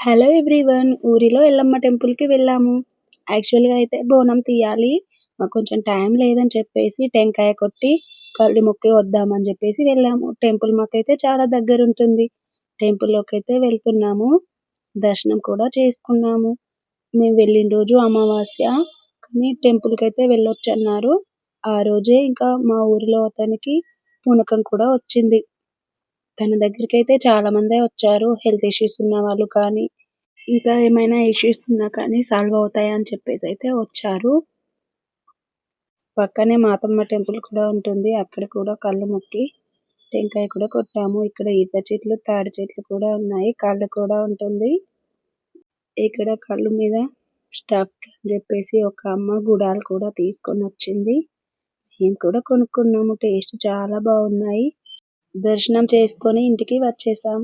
Hello everyone ఊరిలో ఎల్లమ్మ టెంపుల్కి వెళ్ళాము. యాక్చువల్గా అయితే బోనం తీయాలి. మాకు కొంచెం టైం లేదని చెప్పేసి టెంకాయ కొట్టి కళ్ళు మొక్కి వద్దామని చెప్పేసి వెళ్ళాము. టెంపుల్ మాకైతే చాలా దగ్గర ఉంటుంది. టెంపుల్లోకి అయితే వెళ్తున్నాము. దర్శనం కూడా చేసుకున్నాము. మేము వెళ్ళిన రోజు అమావాస్య. కానీ టెంపుల్కి అయితే వెళ్ళొచ్చు అన్నారు ఆ రోజే ఇంకా మా ఊరిలో అతనికి పూనకం కూడా వచ్చింది. తన దగ్గరికి అయితే చాలా మందే వచ్చారు. హెల్త్ ఇష్యూస్ ఉన్న వాళ్ళు కానీ ఇంకా ఏమైనా ఇష్యూస్ ఉన్నా కానీ సాల్వ్ అవుతాయి అని చెప్పేసి అయితే వచ్చారు. పక్కనే మాతమ్మ టెంపుల్ కూడా ఉంటుంది. అక్కడ కూడా కళ్ళు మొక్కి టెంకాయ కూడా కొట్టాము. ఇక్కడ ఈత చెట్లు తాడి చెట్లు కూడా ఉన్నాయి. కళ్ళు కూడా ఉంటుంది. ఇక్కడ కళ్ళు మీద స్టఫ్ అని చెప్పేసి ఒక అమ్మ గుడాలు కూడా తీసుకొని వచ్చింది. మేము కూడా కొనుక్కున్నాము. టేస్ట్ చాలా బాగున్నాయి. దర్శనం చేసుకొని ఇంటికి వచ్చేసాం.